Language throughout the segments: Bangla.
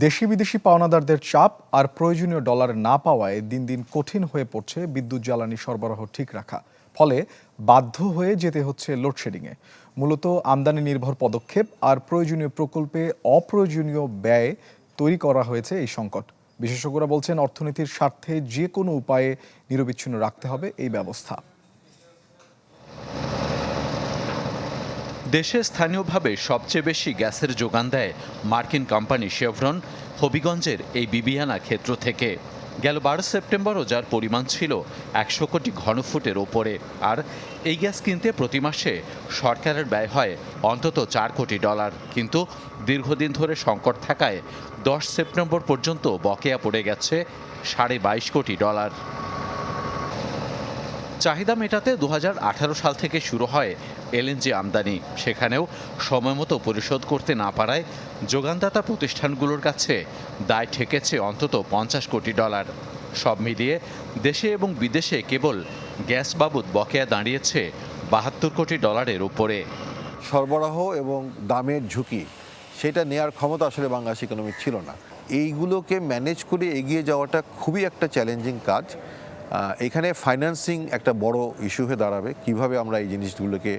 দেশি বিদেশি পাওনাদারদের চাপ আর প্রয়োজনীয় ডলার না পাওয়ায় দিন দিন কঠিন হয়ে পড়ছে বিদ্যুৎ, জ্বালানি সরবরাহ ঠিক রাখা। ফলে বাধ্য হয়ে যেতে হচ্ছে লোডশেডিংয়ে। মূলত আমদানি নির্ভর পদক্ষেপ আর প্রয়োজনীয় প্রকল্পে অপ্রয়োজনীয় ব্যয় তৈরি করা হয়েছে এই সংকট। বিশেষজ্ঞরা বলছেন, অর্থনীতির স্বার্থে যে কোনো উপায়ে নিরবিচ্ছিন্ন রাখতে হবে এই ব্যবস্থা। দেশে স্থানীয়ভাবে সবচেয়ে বেশি গ্যাসের যোগান দেয় মার্কিন কোম্পানি শেভরন, হবিগঞ্জের এই বিবিয়ানা ক্ষেত্র থেকে। গেল বারো সেপ্টেম্বরও যার পরিমাণ ছিল একশো কোটি ঘনফুটের ওপরে। আর এই গ্যাস কিনতে প্রতি মাসে সরকারের ব্যয় হয় অন্তত চার কোটি ডলার। কিন্তু দীর্ঘদিন ধরে সংকট থাকায় দশ সেপ্টেম্বর পর্যন্ত বকেয়া পড়ে গেছে সাড়ে বাইশ কোটি ডলার। চাহিদা মেটাতে দু হাজার আঠারো সাল থেকে শুরু হয় এলএনজি আমদানি। সেখানেও সময়মতো পরিশোধ করতে না পারায় যোগানদাতা প্রতিষ্ঠানগুলোর কাছে দায় ঠেকেছে অন্তত পঞ্চাশ কোটি ডলার। সব মিলিয়ে দেশে এবং বিদেশে কেবল গ্যাস বাবদ বকেয়া দাঁড়িয়েছে বাহাত্তর কোটি ডলারের উপরে। সরবরাহ এবং দামের ঝুঁকি, সেটা নেয়ার ক্ষমতা আসলে বাংলাদেশ ইকোনমির ছিল না। এইগুলোকে ম্যানেজ করে এগিয়ে যাওয়াটা খুবই একটা চ্যালেঞ্জিং কাজ। এখানে ফাইন্যান্সিং একটা বড় ইস্যু হয়ে দাঁড়াবে। কীভাবে আমরা এই জিনিসগুলোকে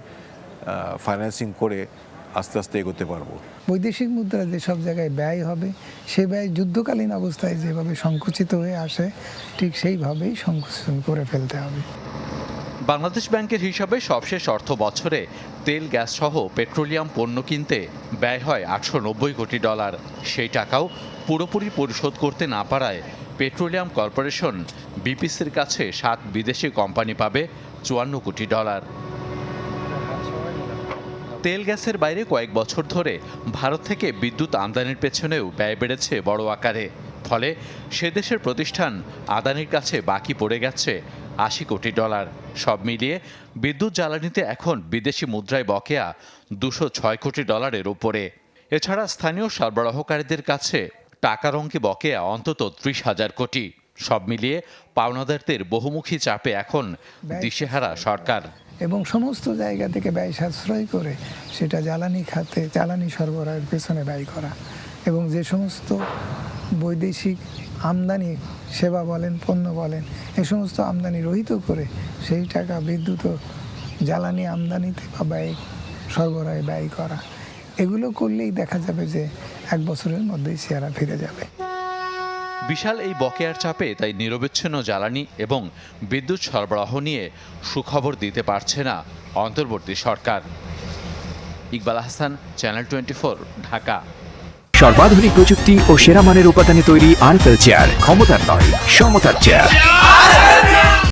ফাইন্যান্সিং করে আস্তে আস্তে এগোতে পারব? বৈদেশিক মুদ্রা যেসব জায়গায় ব্যয় হবে সে ব্যয় যুদ্ধকালীন অবস্থায় যেভাবে সংকুচিত হয়ে আসে ঠিক সেইভাবেই সংকুচন করে ফেলতে হবে। বাংলাদেশ ব্যাংকের হিসাবে সবশেষ অর্থ বছরে তেল গ্যাস সহ পেট্রোলিয়াম পণ্য কিনতে ব্যয় হয় আটশো নব্বই কোটি ডলার। সেই টাকাও পুরোপুরি পরিশোধ করতে না পারায় পেট্রোলিয়াম কর্পোরেশন বিপিসির কাছে সাত বিদেশি কোম্পানি পাবে চুয়ান্ন কোটি ডলার। তেল গ্যাসের বাইরে কয়েক বছর ধরে ভারত থেকে বিদ্যুৎ আমদানির পেছনেও ব্যয় বেড়েছে বড় আকারে। ফলে সে দেশের প্রতিষ্ঠান আদানির কাছে বাকি পড়ে গেছে আশি কোটি ডলার। সব মিলিয়ে বিদ্যুৎ জ্বালানিতে এখন বিদেশি মুদ্রায় বকেয়া দুশো ছয় কোটি ডলারের উপরে। এছাড়া স্থানীয় সরবরাহকারীদের কাছে টাকার অঙ্কে বকেয়া অন্তত ত্রিশ হাজার কোটি। সব মিলিয়ে পাওনাদারদের বহুমুখী চাপে এখন দিশেহারা সরকার। এবং সমস্ত জায়গা থেকে ব্যয় সাশ্রয় করে সেটা জ্বালানি খাতে জ্বালানি সরবরাহের পেছনে ব্যয় করা। এবং যে সমস্ত বৈদেশিক আমদানি সেবা বলেন পণ্য বলেন এ সমস্ত আমদানি রহিত করে সেই টাকা বিদ্যুৎ জ্বালানি আমদানিতে বা ব্যয় সরবরাহে ব্যয় করা। এগুলো করলেই দেখা যাবে যে এক বছরের মধ্যেই চেহারা ফিরে যাবে। বিশাল এই বকেয়ার চাপে তাই নিরবিচ্ছিন্ন জ্বালানি এবং বিদ্যুৎ সরবরাহ নিয়ে সুখবর দিতে পারছে না অন্তর্বর্তী সরকার। Iqbal Hasan channel twenty Dhaka. সর্বাধুনিক প্রযুক্তি ও সেরা মানের উপাদানে তৈরি আরফেল চেয়ার, ক্ষমতার নয়, সমতার চেয়ার।